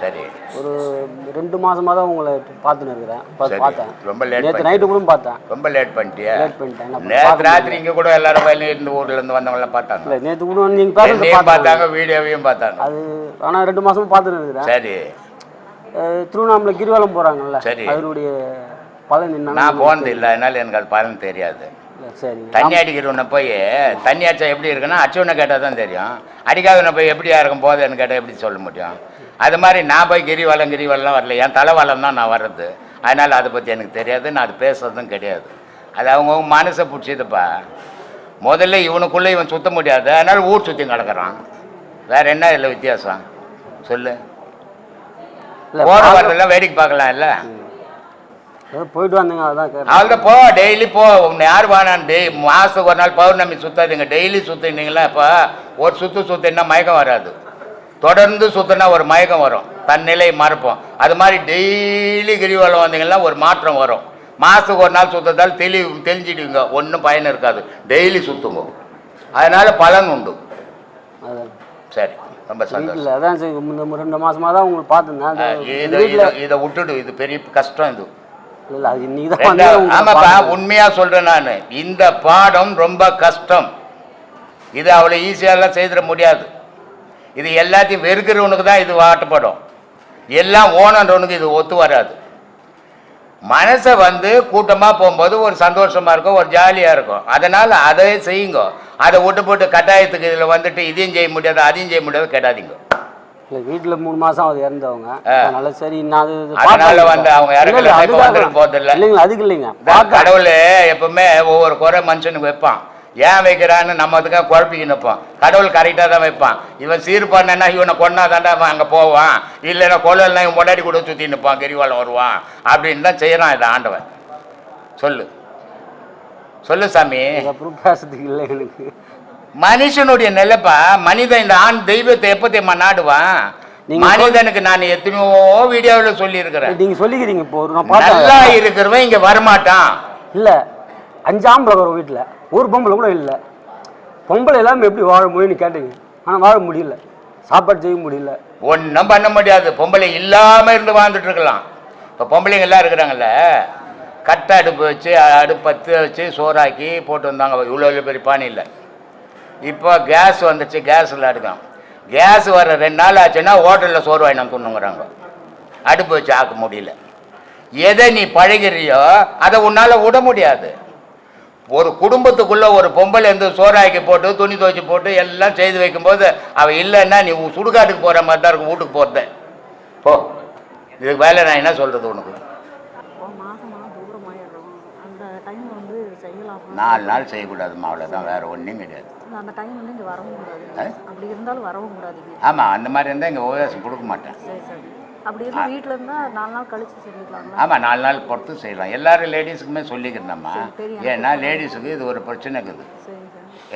சரி. ஒரு ரெண்டு மாசமா தான் உங்களை பார்த்துன்னு இருக்கிறேன். பார்த்தேன். ரொம்ப லேட் நேற்று நைட்டு கூட பார்த்தேன். ரொம்ப லேட் பண்ணிட்டியா? லேட் பண்ணிட்டேன். நேற்று ராத்திரி இங்க கூட எல்லாரும் வெளிய இருந்து ஊர்ல இருந்து வந்தவங்க எல்லாம் பார்த்தாங்க. இல்லை நேற்று கூட நீங்கள் பேசுறது பார்த்தாங்க வீடியோவையும் பார்த்தாங்க. அது ஆனால் ரெண்டு மாசமா பார்த்துன்னு இருக்கிறேன். சரி. திருவண்ணாமலை கிரிவலம் போகிறாங்கல்ல சரி. அதனுடைய பலன் என்ன நான் போனது இல்லை அதனால எனக்கு அது பலன் தெரியாது. சரி. தண்ணி அடிக்கிறவனை போய் தண்ணி அடிச்சா எப்படி இருக்குன்னா அடிச்சவனை கேட்டால் தான் தெரியும். அடிக்காதவனை போய் எப்படியா இருக்கும் போதேன்னு கேட்டால் எப்படி சொல்ல முடியும்? அது மாதிரி நான் போய் கிரிவலம் கிரிவலம் வரல. என் தலைவலம் தான் நான் வர்றது. அதனால் அதை பற்றி எனக்கு தெரியாது. நான் அது பேசுறதும் கிடையாது. அது அவங்கவுங்க மனசை பிடிச்சதுப்பா. முதல்ல இவனுக்குள்ளே இவன் சுத்த முடியாது. அதனால் ஊர் சுற்றி கிடக்குறான் வேற என்ன இதில் வித்தியாசம்? சொல்லு. இல்லை போகிற வரதெல்லாம் வேடிக்கை பார்க்கலாம் இல்லை போயிட்டு வந்தீங்க அதான் போ டெய்லி போ. உன்னை யார் வேணாம் டெய் மாதத்துக்கு ஒரு நாள் பௌர்ணமி சுத்தாதீங்க. டெய்லி சுற்றினீங்களா இப்போ ஒரு சுற்று சுற்றினா மயக்கம் வராது. தொடர்ந்து சுற்றினா ஒரு மயக்கம் வரும். தன் நிலையை மறப்போம் அது மாதிரி டெய்லி கிரிவலம் வந்தீங்கன்னா ஒரு மாற்றம் வரும். மாதத்துக்கு ஒரு நாள் சுற்றதால் தெளி தெளிஞ்சிடுவீங்க ஒன்றும் பயன் இருக்காது. டெய்லி சுற்றுங்க அதனால பலன் உண்டு. சரி. ரொம்ப சந்தோஷம். அதான் சரி. இந்த ரெண்டு மாசமா தான் உங்களுக்கு பார்த்துருந்தேன் அஹ் இதை விட்டுடு. இது பெரிய கஷ்டம் இது. ஆமாப்பா. உண்மையா சொல்றேன் நான். இந்த பாடம் ரொம்ப கஷ்டம். இது அவ்வளோ ஈஸியாலாம் செய்திட முடியாது. இது எல்லாத்தையும் வெறுக்கிறவனுக்கு தான் இது வாட்டப்படும். எல்லாம் ஓனன்றவனுக்கு இது ஒத்து வராது. மனசை வந்து கூட்டமாக போகும்போது ஒரு சந்தோஷமா இருக்கும் ஒரு ஜாலியாக இருக்கும். அதனால் அதை செய்யுங்க. அதை விட்டு போட்டு கட்டாயத்துக்கு இதில் வந்துட்டு இதையும் செய்ய முடியாது அதையும் செய்ய முடியாது கேட்டாதீங்க இல்லை வீட்டில் மூணு மாசம் அது இறந்தவங்க. அதனால சரி நான் அதனால. வந்து அவங்க அதுக்காக வந்துட்டு போதில்ல. இல்லைங்க அதுக்கு இல்லைங்க. கடவுள் எப்பவுமே ஒவ்வொரு குறை மனுஷனுக்கு வைப்பான். ஏன் வைக்கிறான்னு நம்ம அதுக்காக குழப்பிக்கு நிற்போம் கடவுள் கரெக்டாக தான் வைப்பான். இவன் சீர் பண்ணனா இவனை கொண்டா தாண்டா அவன் அங்கே போவான். இல்லைன்னா கொள்ளலாம் இவன் முன்னாடி கூட சுற்றி நிற்பான் கிரிவாலம் வருவான். அப்படின்னு தான் செய்கிறான் இதை ஆண்டவன். சொல்லு. சொல்லு சாமி. இல்லை எனக்கு. மனுஷனுடைய நிலைப்பா மனிதன் இந்த ஆண் தெய்வத்தை எப்போ தெரியுமா நாடுவான்? மனிதனுக்கு நான் எத்தனையோ வீடியோவில் சொல்லியிருக்கிறேன். நீங்க சொல்லிக்கிறீங்க இப்போ ஒரு நல்லா இருக்கிறவன் இங்கே வரமாட்டான். இல்லை அஞ்சு ஆம்பளை வரும் வீட்டில் ஒரு பொம்பளை கூட இல்லை. பொம்பளை இல்லாமல் எப்படி வாழ முடியும்னு கேட்டீங்க. ஆனால் வாழ முடியல. சாப்பாடு செய்ய முடியல. ஒன்றும் பண்ண முடியாது. பொம்பளை இல்லாமல் இருந்து வாழ்ந்துட்டு இருக்கலாம். இப்போ பொம்பளைங்க எல்லாம் இருக்கிறாங்கல்ல கட்டை அடுப்பு வச்சு அடுப்பு வச்சு சோறாக்கி போட்டு வந்தாங்க. இவ்வளோ இவ்வளோ பெரிய பானை இல்லை. இப்போ கேஸ் வந்துச்சு. கேஸில் அடுக்கலாம் கேஸ் வர ரெண்டு நாள் ஆச்சுன்னா ஹோட்டலில் சோறு வாங்கி துண்ணுங்கிறாங்க அடுப்பு வச்சு ஆக்க முடியல. எதை நீ பழகிறியோ அதை உன்னால் விட முடியாது. ஒரு குடும்பத்துக்குள்ள ஒரு பொம்பளை இருந்து சோறாக்கி போட்டு துணி துவைச்சு போட்டு எல்லாம் செய்து வைக்கும்போது அவள் இல்லைன்னா நீ உன் சுடுகாட்டுக்கு போகிற மாதிரி தான் இருக்கும் வீட்டுக்கு போகிறது போ. இதுக்கு வேலை நான் என்ன சொல்கிறது உனக்கு? நாலு நாள் செய்யக்கூடாதுமா அவ்வளோதான் வேறு ஒன்றும் கிடையாது. அந்த டைம் வந்து இங்கே வரவும் ஆ? கூடாது அப்படி இருந்தாலும் வரவும் கூடாது. இங்க. ஆமாம் அந்த மாதிரி இருந்தால் இங்கே உபதேசம் கொடுக்க மாட்டேன். அப்படி இருந்து வீட்டில் இருந்தால் நாலு நாள் கழிச்சு செஞ்சுக்கலாங்களா ஆமாம் நாலு நாள் பொறுத்து செய்யலாம். எல்லாரும் லேடிஸுக்குமே சொல்லிக்கிறேன்மா சரி, தெரியும். ஏன்னா லேடிஸுக்கு இது ஒரு பிரச்சனை இருக்குது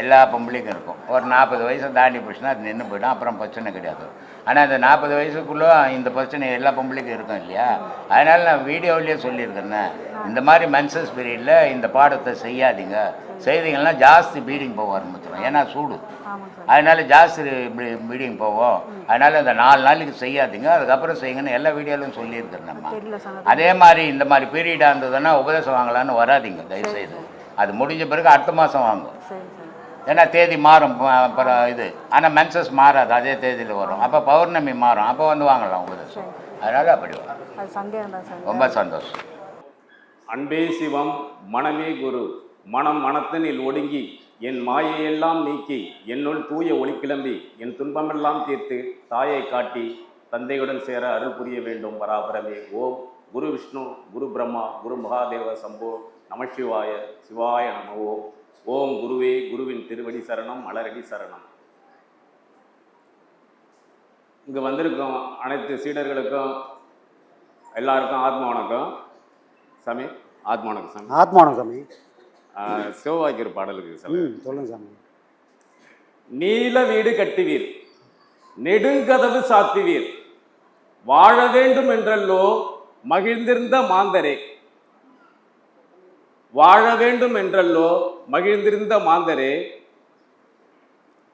எல்லா பொம்பளைக்கும் இருக்கும். ஒரு நாற்பது வயசு தாண்டி போச்சுன்னா அது நின்று போயிடும். அப்புறம் பிரச்சனை கிடையாது. ஆனால் இந்த நாற்பது வயசுக்குள்ளே இந்த பிரச்சனை எல்லா பொம்பளைக்கும் இருக்கும் இல்லையா? அதனால் நான் வீடியோவிலேயே சொல்லியிருக்கேன்னே இந்த மாதிரி மென்சஸ் பீரியடில் இந்த பாடத்தை செய்யாதீங்க. செய்தீங்கன்னா ஜாஸ்தி பீடிங் போக ஆரம்பிச்சிடும் ஏன்னா சூடு. அதனால ஜாஸ்தி பீடிங் போவோம் அதனால் இந்த நாலு நாளைக்கு செய்யாதீங்க. அதுக்கப்புறம் செய்யுங்கன்னு எல்லா வீடியோலையும் சொல்லியிருக்கிறேன் நம்ம. அதே. மாதிரி இந்த மாதிரி பீரியடாக இருந்ததுன்னா உபதேசம் வாங்கலான்னு வராதீங்க. தயவுசெய்து. அது முடிஞ்ச பிறகு அடுத்த மாதம் வாங்கும். ஏன்னா தேதி மாறும் அப்புறம் இது. ஆனால் மென்சஸ் மாறாது அதே தேதியில் வரும். அப்போ பௌர்ணமி மாறும். அப்போ வந்து வாங்கலாம் உபதேசம் அதனால் அப்படி வரும். ரொம்ப சந்தோஷம். அன்பே சிவம் மனமே குரு. மனம் மனத்தினில் ஒடுங்கி என் மாயையெல்லாம் நீக்கி என்னுள் தூய ஒளி கிளம்பி என் துன்பமெல்லாம் தீர்த்து தாயை காட்டி தந்தையுடன் சேர அருள் புரிய வேண்டும் பராபரமே ஓம் குரு விஷ்ணு குரு பிரம்மா குரு மகாதேவ சம்போ நமசிவாய சிவாய நம ஓம். ஓம் குருவே குருவின் திருவடி சரணம் மலரடி சரணம். இங்கே வந்திருக்கோம் அனைத்து சீடர்களுக்கும் எல்லாருக்கும் ஆத்ம வணக்கம். சாமி ஆத்ம வணக்கம் சாமி. ஆத்மானம் சாமி. ஆஹ் சிவவாக்கியர் பாடலுக்கு சாமி. சொல்லுங்க சாமி. நீல வீடு கட்டுவீர் நெடுங்கதவு சாத்துவீர் வாழ வேண்டும் என்றல்லோ மகிழ்ந்திருந்த மாந்தரே. வாழ வேண்டும் என்றல்லோ மகிழ்ந்திருந்த மாந்தரே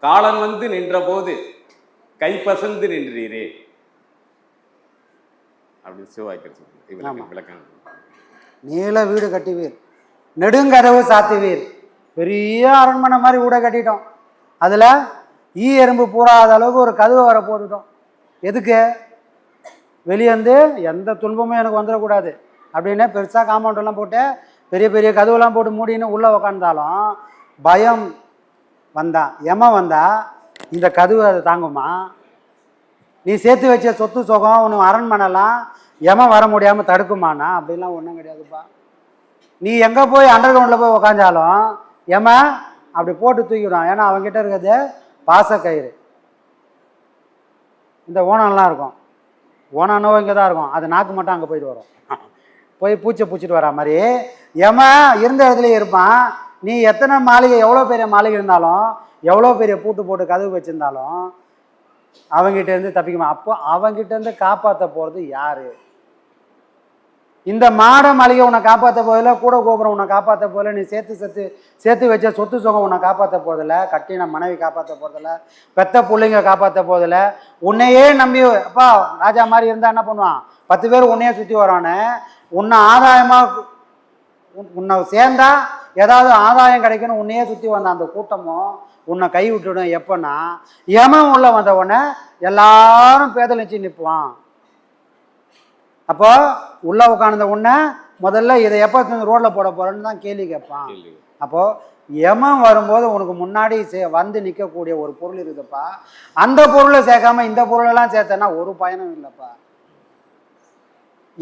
காலன் வந்து நின்றபோது கைப்பசந்து நின்றீரே. அப்படின்னு சொல்லுங்க விளக்கம். நீல வீடு கட்டுவீர் நெடுங்கதவு சாத்துவீர். பெரிய அரண்மனை மாதிரி வீடை கட்டிட்டோம். அதில் ஈ எறும்பு பூராத அளவுக்கு ஒரு கதவை வர போட்டுட்டோம் எதுக்கு வெளியேந்து எந்த துன்பமும் எனக்கு வந்துடக்கூடாது. அப்படின்னு பெருசாக காம்பவுண்டெல்லாம் போட்டு பெரிய பெரிய கதவுலாம் போட்டு மூடின்னு உள்ளே உக்காந்தாலும் பயம் வந்தா எம வந்தா இந்த கதவு அதை தாங்குமா? நீ சேர்த்து வச்ச சொத்து சுகம் உனக்கு அரண்மனைலாம் எம வர முடியாமல் தடுக்குமானா அப்படிலாம் ஒன்றும் கிடையாதுப்பா. நீ எங்கே போய் அண்டர் கிரவுண்டில் போய் உக்காந்தாலும் எம அப்படி போட்டு தூக்கிவிடும் ஏன்னா அவங்ககிட்ட இருக்கிறது பாசக்கயிறு இந்த ஓணம்லாம் இருக்கும். ஓனானோ இங்கே தான் இருக்கும். அது நாக்கு மட்டும் அங்கே போயிட்டு வரும். போய் பூச்சை பூச்சிட்டு வரா மாதிரி. எம இருந்த இடத்துலயே இருப்பான். நீ எத்தனை மாளிகை எவ்வளோ பெரிய மாளிகை இருந்தாலும் எவ்வளோ பெரிய பூட்டு போட்டு கதவு வச்சுருந்தாலும் அவங்கிட்ட இருந்து தப்பிக்குமா? அப்போ அவங்கிட்ட இருந்து காப்பாற்ற போகிறது யார்? இந்த மாட மாளிகை உன்னை காப்பாற்ற போதில்ல கூட கோபுரம் உன்னை காப்பாற்ற போதில்ல நீ சேர்த்து சேர்த்து சேர்த்து வச்ச சொத்து சுகம் உன்னை காப்பாற்ற போதில்ல கட்டின மனைவி காப்பாற்ற போதில்ல பெத்த பிள்ளைங்க காப்பாற்ற போதில்ல உன்னையே நம்பி அப்பா ராஜா மாதிரி இருந்தால் என்ன பண்ணுவான்? பத்து பேர் உன்னையே சுற்றி வரானே உன்னை ஆதாயமாக உன்னை சேர்ந்தா ஏதாவது ஆதாயம் கிடைக்கணும் உன்னையே சுற்றி வந்த அந்த கூட்டமும் உன்னை கை விட்டுடும். எப்பன்னா எமன் உள்ள வந்த உடனே எல்லாரும் பேதலிச்சு நிற்பான் அப்போ உள்ள உட்கார்ந்த உடனே முதல்ல இதை எப்போ ரோட்டில் போட போறேன்னு தான் கேள்வி கேட்பான். கேள்வி அப்போ எமன் வரும்போது உனக்கு முன்னாடி சே- வந்து நிற்கக்கூடிய ஒரு பொருள் இருக்குதுப்பா. அந்த பொருளை சேர்க்காம இந்த பொருளெல்லாம் சேர்த்தேன்னா ஒரு பயனும் இல்லைப்பா.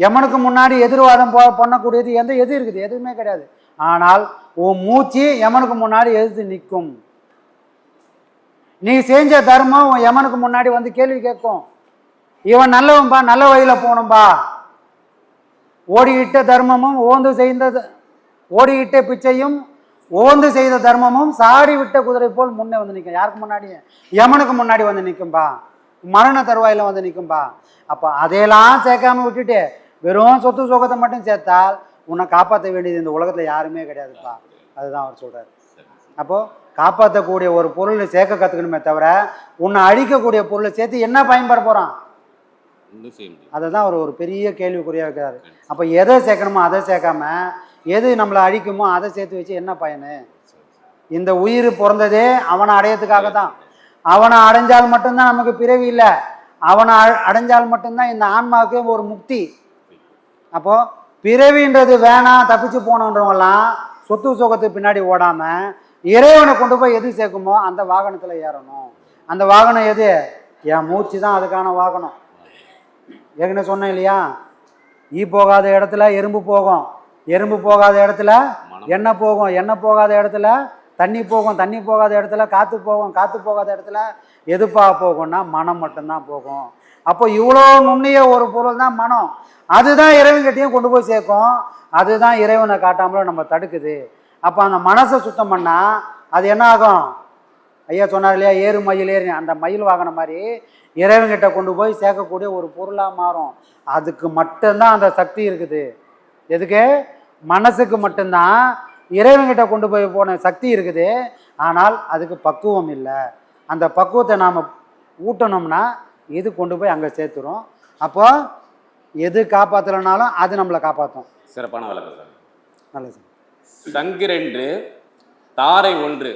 எமனுக்கு முன்னாடி எதிர்வாதம் போ பண்ணக்கூடியது எந்த எது இருக்குது? எதுவுமே கிடையாது. ஆனால் உன் மூச்சு எமனுக்கு முன்னாடி எதிர்த்து நிற்கும். நீ செஞ்ச தர்மம் உன் எமனுக்கு முன்னாடி வந்து கேள்வி கேட்கும். இவன் நல்லவன்பா? நல்ல வழியில் போகணும்பா. ஓடிக்கிட்ட தர்மமும் ஓந்து செய்த ஓடிக்கிட்ட பிச்சையும் ஓந்து செய்த தர்மமும் சாடி விட்ட குதிரை போல் முன்னே வந்து நிற்கும் யாருக்கு முன்னாடி? யமனுக்கு முன்னாடி வந்து நிற்கும்பா மரண தருவாயில வந்து நிற்கும்பா அப்போ அதையெல்லாம் சேர்க்காம விட்டுட்டு வெறும் சொத்து சுகத்தை மட்டும் சேர்த்தால் உன்னை காப்பாற்ற வேண்டியது இந்த உலகத்தில் யாருமே கிடையாதுப்பா. அதுதான் அவர் சொல்றாரு. அப்போது காப்பாற்றக்கூடிய ஒரு பொருளை சேர்க்க கற்றுக்கணுமே தவிர உன்னை அழிக்கக்கூடிய பொருளை சேர்த்து என்ன பயன்பட போகிறான் அதை தான் அவர் ஒரு பெரிய கேள்விக்குறியாக வைக்கிறாரு. அப்போ எதை சேர்க்கணுமோ அதை சேர்க்காம எது நம்மளை அழிக்குமோ அதை சேர்த்து வச்சு என்ன பயனு? இந்த உயிர் பிறந்ததே அவனை அடையறதுக்காக தான் அவனை அடைஞ்சால் மட்டும்தான் நமக்கு பிறவி இல்லை. அவனை அடைஞ்சால் மட்டும்தான் இந்த ஆன்மாவுக்கு ஒரு முக்தி. அப்போ பிறவின்றது வேணாம் தப்பிச்சு போனோன்றவங்கலாம் சொத்து சுகத்துக்கு பின்னாடி ஓடாம இறைவனை கொண்டு போய் எது சேர்க்குமோ அந்த வாகனத்துல ஏறணும். அந்த வாகனம் எது? என் மூச்சு தான் அதுக்கான வாகனம். ஏற்கனவே சொன்னேன் இல்லையா? ஈ போகாத இடத்துல எறும்பு போகும். எறும்பு போகாத இடத்துல எண்ணெய் போகும். எண்ணெய் போகாத இடத்துல தண்ணி போகும். தண்ணி போகாத இடத்துல காற்று போகும். காற்று போகாத இடத்துல எதுப்பா போகும்னா மனம் மட்டும்தான் போகும். அப்போ இவ்வளோ நுண்ணிய ஒரு பொருள் தான் மனம். அதுதான் இறைவன்கிட்டையும் கொண்டு போய் சேர்க்கும். அதுதான் இறைவனை காட்டாமலும் நம்ம தடுக்குது. அப்போ அந்த மனசை சுத்தம் பண்ணால் அது என்ன ஆகும்? ஐயா சொன்னார் இல்லையா ஏறு மயில் ஏறி. அந்த மயில் வாங்கின மாதிரி இறைவன்கிட்ட கொண்டு போய் சேர்க்கக்கூடிய ஒரு பொருளாக மாறும். அதுக்கு மட்டும்தான் அந்த சக்தி இருக்குது. எதுக்கு? மனசுக்கு மட்டும்தான் இறைவன்கிட்ட கொண்டு போய் போன சக்தி இருக்குது. ஆனால் அதுக்கு பக்குவம் இல்லை. அந்த பக்குவத்தை நாம் ஊட்டணும்னா இது கொண்டு போய் அங்கே சேர்த்துரும் அப்போ எது காப்பாற்றலைனாலும் அது நம்மளை காப்பாற்றும் சிறப்பான விளக்கம் சார். நல்லது சார். சங்கிரென்று தாரை ஒன்று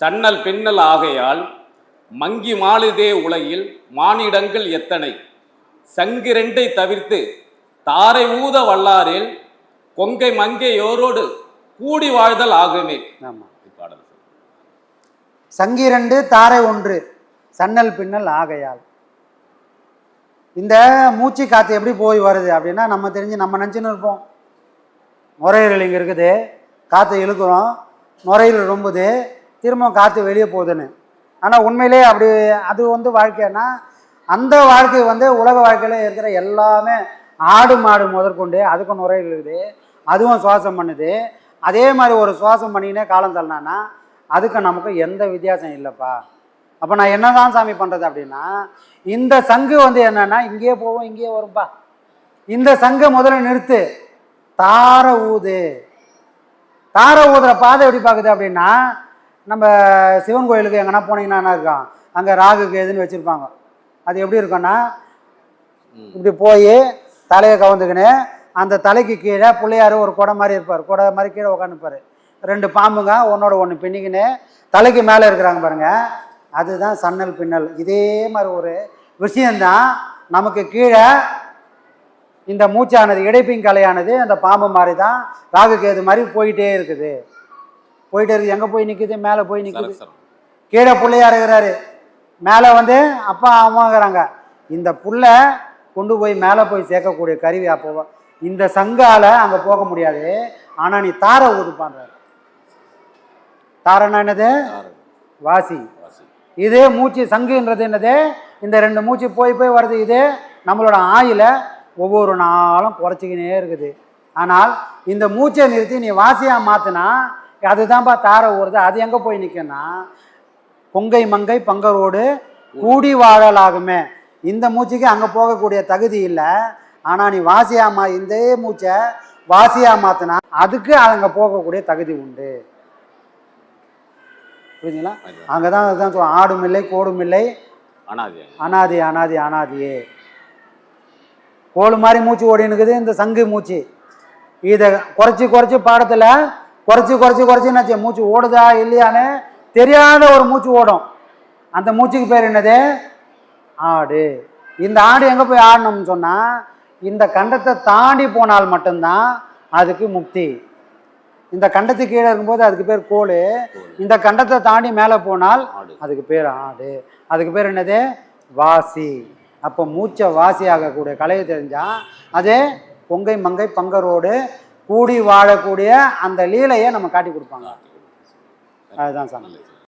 சன்னல் பின்னல் ஆகையால் மங்கி மாளுதே உலகில் மானிடங்கள் எத்தனை? சங்கிரெண்டை தவிர்த்து தாரை ஊத வல்லாரில் கொங்கை மங்கையோரோடு கூடி வாழ்தல் ஆகுமே. ஆமாம். சங்கிரண்டு தாரை ஒன்று சன்னல் பின்னல் ஆகையால். இந்த மூச்சு காற்று எப்படி போய் வருது அப்படின்னா நம்ம தெரிஞ்சு நம்ம நினச்சின்னு இருப்போம். நுரையீரல் இங்கே இருக்குது. காற்றை இழுக்கிறோம். நுரையீரல் ரொம்புது. திரும்ப காற்று வெளியே போகுதுன்னு. ஆனால் உண்மையிலே அப்படி அது வந்து வாழ்க்கைன்னா அந்த வாழ்க்கை வந்து உலக வாழ்க்கையில் இருக்கிற எல்லாமே ஆடு மாடு முதற்கொண்டு அதுக்கும் நுரையீரல் இருக்குது. அதுவும் சுவாசம் பண்ணுது. அதே மாதிரி ஒரு சுவாசம் பண்ணினே காலம் தள்ளினான்னா அதுக்கு நமக்கு எந்த வித்தியாசம் இல்லைப்பா. அப்போ நான் என்னதான் சாமி பண்ணுறது அப்படின்னா இந்த சங்கு வந்து என்னன்னா இங்கேயே போவோம் இங்கேயே வரும்பா. இந்த சங்கை முதல்ல நிறுத்து. தார ஊது. தார ஊதுற பாதை எப்படி பார்க்குது அப்படின்னா நம்ம சிவன் கோயிலுக்கு எங்கன்னா போனீங்கன்னா என்ன இருக்கும்? அங்கே ராகுக்கு எதுன்னு வச்சுருப்பாங்க. அது எப்படி இருக்கும்னா இப்படி போய் தலையை கவுந்துக்கின்னு அந்த தலைக்கு கீழே பிள்ளையார் ஒரு குடை மாதிரி இருப்பார். குடை மாதிரி கீழே உட்காந்துப்பார் ரெண்டு பாம்புங்க ஒன்னோட ஒன்று பின்னிக்கின்னு தலைக்கு மேலே இருக்கிறாங்க பாருங்கள் அதுதான் சன்னல் பின்னல். இதே மாதிரி ஒரு விஷயந்தான் நமக்கு கீழே இந்த மூச்சானது இடைப்பிங் கலையானது அந்த பாம்பு மாதிரி தான் ராகு கேது மாதிரி போயிட்டே இருக்குது. போயிட்டே இருக்குது. எங்கே போய் நிற்குது மேலே போய் நிற்குது கீழே பிள்ளையார் இருக்கிறாரு. மேலே வந்து அப்பா அம்மாங்கிறாங்க இந்த புல்ல கொண்டு போய் மேலே போய் சேர்க்கக்கூடிய கருவி அப்போ இந்த சங்கால அங்கே போக முடியாது. ஆனால் நீ தாரை ஊதுப்பான்றாரு. தாரைன்னா என்னது? வாசி. இதே மூச்சு சங்குன்றது என்னது? இந்த ரெண்டு மூச்சு போய் போய் வருது. இது நம்மளோட ஆயில ஒவ்வொரு நாளும் குறைச்சிக்கினே இருக்குது. ஆனால் இந்த மூச்சை நிறுத்தி நீ வாசியாக மாற்றினா அதுதான்ப்பா தாரை ஊறுது. அது எங்கே போய் நிற்கனா பொங்கை மங்கை பங்கரோடு கூடி வாழலாகுமே. இந்த மூச்சுக்கு அங்கே போகக்கூடிய தகுதி இல்லை. ஆனால் நீ வாசியா மா இந்த மூச்சை வாசியாக மாற்றினா அதுக்கு அங்கே போகக்கூடிய தகுதி உண்டு. புரியுதுங்களா அங்கே தான் அதுதான் சொல்லுவோம் ஆடும் இல்லை கோடும் இல்லை அனாதி அனாதி அனாதி. அனாதியே கோழு மாதிரி மூச்சு ஓடின்னு இருக்குது இந்த சங்கு மூச்சு. இதை குறைச்சி குறைச்சி பாடத்தில் குறைச்சி குறைச்சி குறைச்சி என்னாச்சு மூச்சு ஓடுதா இல்லையான்னு தெரியாத ஒரு மூச்சு ஓடும். அந்த மூச்சுக்கு பேர் என்னது? ஆடு. இந்த ஆடு எங்கே போய் ஆடணும்னு சொன்னால் இந்த கண்டத்தை தாண்டி போனால் மட்டும்தான் அதுக்கு முக்தி. இந்த கண்டத்துக்கு கீழே இருக்கும்போது அதுக்கு பேர் கோழு இந்த கண்டத்தை தாண்டி மேலே போனால். அதுக்கு பேர் ஆடு. அதுக்கு பேர் என்னது? வாசி. அப்போ மூச்சை வாசி ஆகக்கூடிய கலையை தெரிஞ்சா அது பொங்கை மங்கை பங்கரோடு கூடி வாழக்கூடிய அந்த லீலையை நம்ம காட்டி கொடுப்பாங்க. அதுதான் சாமி.